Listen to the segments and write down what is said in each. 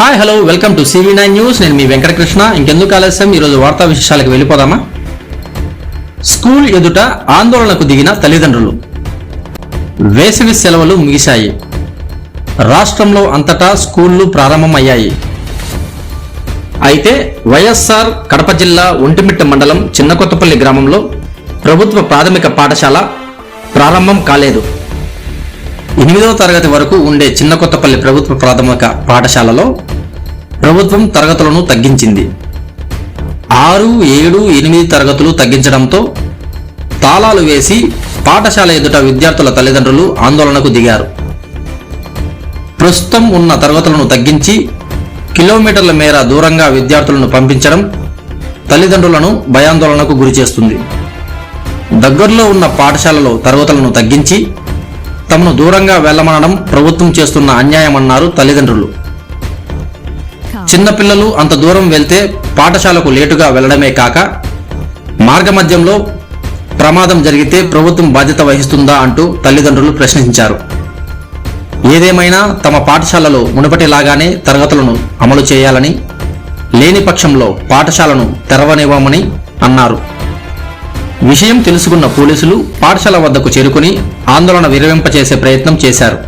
Hi hello welcome to CV nine news నేను మీ వెంకటకృష్ణ. ఇంకెందుకు ఆలస్యం? ఈరోజు వార్తా విశేషాలకు వెళ్ళిపోదామా? స్కూల్ ఎదుట ఆందోళనకు దిగిన తల్లిదండ్రులు. వేసవి సెలవులు ముగిశాయి. రాష్ట్రంలో అంతటా స్కూళ్ళు ప్రారంభమయ్యాయి. అయితే వైఎస్ఆర్ కడప జిల్లా ఒంటిమిట్ట మండలం చిన్నకొత్తపల్లి గ్రామంలో ప్రభుత్వ ప్రాథమిక పాఠశాల ప్రారంభం కాలేదు. ఎనిమిదవ తరగతి వరకు ఉండే చిన్న కొత్తపల్లి ప్రభుత్వ ప్రాథమిక పాఠశాలలో ప్రభుత్వం తరగతులను తగ్గించింది. ఆరు ఏడు ఎనిమిది తరగతులు తగ్గించడంతో తాళాలు వేసి పాఠశాల ఎదుట విద్యార్థుల తల్లిదండ్రులు ఆందోళనకు దిగారు. ప్రస్తుతం ఉన్న తరగతులను తగ్గించి కిలోమీటర్ల మేర దూరంగా విద్యార్థులను పంపించడం తల్లిదండ్రులను భయాందోళనకు గురిచేస్తుంది దగ్గరలో ఉన్న పాఠశాలలో తరగతులను తగ్గించి తమను దూరంగా వెళ్ళమనడం ప్రభుత్వం చేస్తున్న అన్యాయమన్నారు తల్లిదండ్రులు. చిన్నపిల్లలు అంత దూరం వెళ్తే పాఠశాలకు లేటుగా వెళ్ళడమే కాక మార్గమధ్యంలో ప్రమాదం జరిగితే ప్రభుత్వం బాధ్యత వహిస్తుందా అంటూ తల్లిదండ్రులు ప్రశ్నించారు. ఏదేమైనా తమ పాఠశాలలో మునుపటిలాగానే తరగతులను అమలు చేయాలని లేని పక్షంలో పాఠశాలను తెరవనివ్వమని అన్నారు. విషయం తెలుసుకున్న పోలీసులు పాఠశాల వద్దకు చేరుకుని ఆందోళన విరమింపచేసే ప్రయత్నం చేశారు.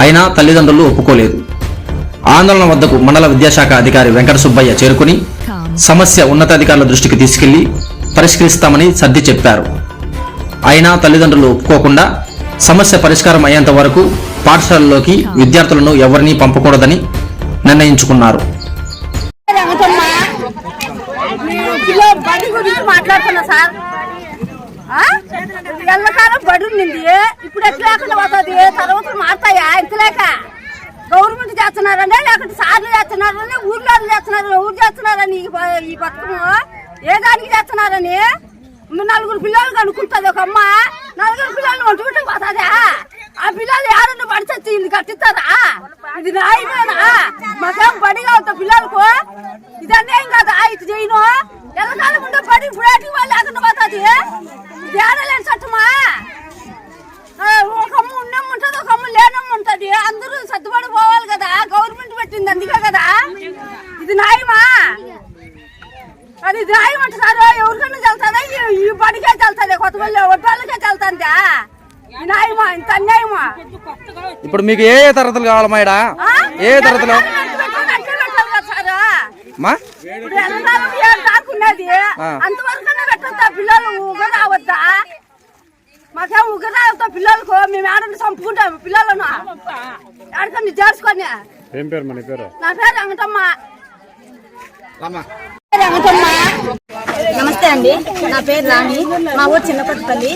అయినా తల్లిదండ్రులు ఒప్పుకోలేదు. ఆందోళన వద్దకు మండల విద్యాశాఖ అధికారి వెంకట సుబ్బయ్య చేరుకుని సమస్య ఉన్నతాధికారుల దృష్టికి తీసుకెళ్ళి పరిష్కరిస్తామని సర్ది చెప్పారు. అయినా తల్లిదండ్రులు ఒప్పుకోకుండా సమస్య పరిష్కారం అయ్యేంత వరకు పాఠశాలలోకి విద్యార్థులను ఎవరినీ పంపకూడదని నిర్ణయించుకున్నారు? ఎల్లకాలం ఇప్పుడు ఎట్లా లేకుండా పోతుంది? తర్వాత మారుతాయా? ఇంతలేక? గవర్నమెంట్ చేస్తున్నారనే లేకుంటే సార్లు చేస్తున్నారని ఊర్లో చేస్తున్నారు ఊరు చేస్తున్నారని ఈ బ- పథకము ఏ దానికి చేస్తున్నారని? నలుగురు పిల్లలు కనుక్కుంటుంది ఒక అమ్మ. నలుగురు పిల్లలు వంటుకుంటూ పోతుందా? ఆ పిల్లలు ఎవరన్నా పడిచొచ్చి ఇది కట్టిస్తారా? ఇది రాయిపోయినా మాకేం బడి కావద్దు పిల్లలకు. ఇదన్నేం కదా ఇది చేయను. ఎల్లకాలం ఉండే పడి ఇప్పుడు వాళ్ళు లేకుండా పోతుంది. ఇది ఏడలేని చట్టమా ఆ, ఒక అమ్మ ఉన్నమ్మ ఉంటుంది ఒక ఉంటుంది. అందరూ సర్దుబడి పోవాలి కదా. గవర్నమెంట్ పెట్టింది అందుకే కదా. ఇది న్యాయమా? అది ఇది న్యాయం అంటున్నారు ఎవరికైనా చల్తుందా ఈ- బడికే చల్తుంది కొత్తపల్లి ఒడ్డాలకే చల్తుందా న్యాయమా? ఇంత అన్యాయమా? ఇప్పుడు మీకు ఏ ఏ తరగతులు కావాలి మేడా? ఏ తరగతిలో. అంతవరకన్నా పెట్టొద్దా? పిల్లలు రావద్దా? మాకేం పిల్లలకు మేము ఆడని చంపుకుంటాము పిల్లలను ఆడకండి చేర్చుకొని ఏం పేరు మన పేరు? నా పేరు నమస్తే అండి. నా పేరు రాణి. మా ఊరు చిన్నపతిపల్లి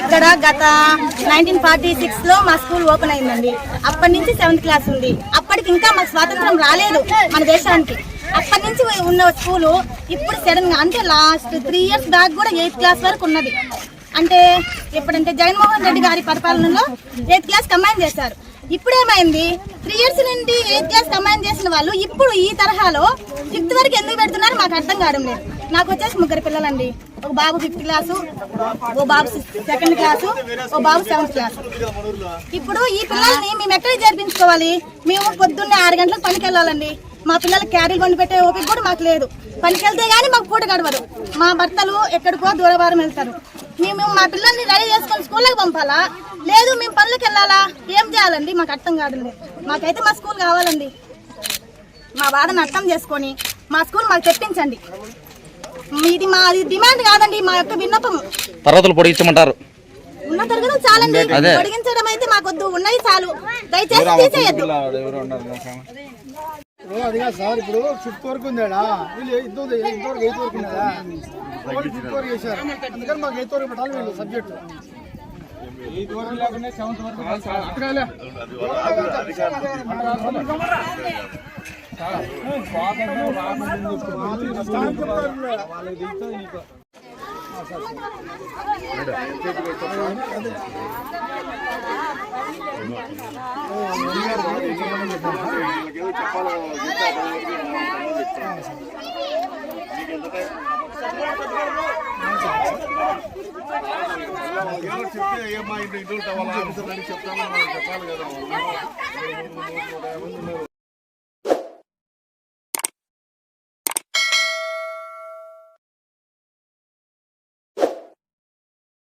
ఇక్కడ గత నైన్టీన్ ఫార్టీ సిక్స్లో మా స్కూల్ ఓపెన్ అయిందండి. అప్పటి నుంచి సెవెంత్ క్లాస్ ఉంది. అప్పటికి ఇంకా మాకు స్వాతంత్రం రాలేదు మన దేశానికి. అప్పటి నుంచి ఉన్న స్కూలు ఇప్పుడు సడన్గా అంటే లాస్ట్ త్రీ ఇయర్స్ బ్యాక్ కూడా ఎయిత్ క్లాస్ వరకు ఉన్నది. అంటే ఎప్పుడంటే జగన్మోహన్ రెడ్డి గారి పరిపాలనలో ఎయిత్ క్లాస్ కంబైన్ చేశారు. ఇప్పుడేమైంది? త్రీ ఇయర్స్ నుండి ఎయిత్ క్లాస్ కంబైన్ చేసిన వాళ్ళు ఇప్పుడు ఈ తరహాలో ఫిఫ్త్ వరకు ఎందుకు పెడుతున్నారు మాకు అర్థం కావడం లేదు. నాకు వచ్చేసి ముగ్గురు పిల్లలండి. ఒక బాబు ఫిఫ్త్ క్లాసు ఓ బాబు సెకండ్ క్లాసు ఓ బాబు సెవెంత్ క్లాస్ ఇప్పుడు ఈ పిల్లల్ని మేము ఎక్కడ చేర్పించుకోవాలి? మేము పొద్దున్నే ఆరు గంటలకు పనికి వెళ్ళాలండి మా పిల్లలకి క్యారీలు కొండి పెట్టే ఓపిక కూడా మాకు లేదు. పనికి వెళ్తే గానీ మాకు పూట గడవదు. మా భర్తలు ఎక్కడికో దూరవారం వెళ్తారు. మేము మా పిల్లల్ని రెడీ చేసుకొని స్కూల్కి పంపాలా? లేదు మేము పనులకు వెళ్ళాలా? ఏం చేయాలండి? మాకు అర్థం కాదండి. మాకైతే మా స్కూల్ కావాలండి. మా బాధను అర్థం చేసుకొని మా స్కూల్ మాకు తెప్పించండి. ఇది మా డిమాండ్ కాదండి మా యొక్క విన్నపం. తరగతులు పొడిగించమంటారు. ఉన్న తరగతులు చాలండి. పొడిగించడం అయితే మాకొద్దు. ఉన్నది చాలు. దయచేసి తీసేయద్దు. అది కాదు సార్ ఇప్పుడు ఫిఫ్త్ వరకు ఉందాడా? వీళ్ళు ఎయిత్ ఇంతవరకు ఎయిత్ వరకు ఉన్నాడా వాళ్ళు ఫిఫ్త్ వరకు చేశారు. అందుకని మాకు ఎయిత్ వరకు పెట్టాలి వీళ్ళు సబ్జెక్ట్. ఎయిత్ వరకు లేకుండా సెవెంత్ వరకు వాళ్ళకి చెప్తే ఏమ్మా ఇంటి ఇంటి వాళ్ళ ఆఫీసర్ అని చెప్తామని చెప్పాలి కదా.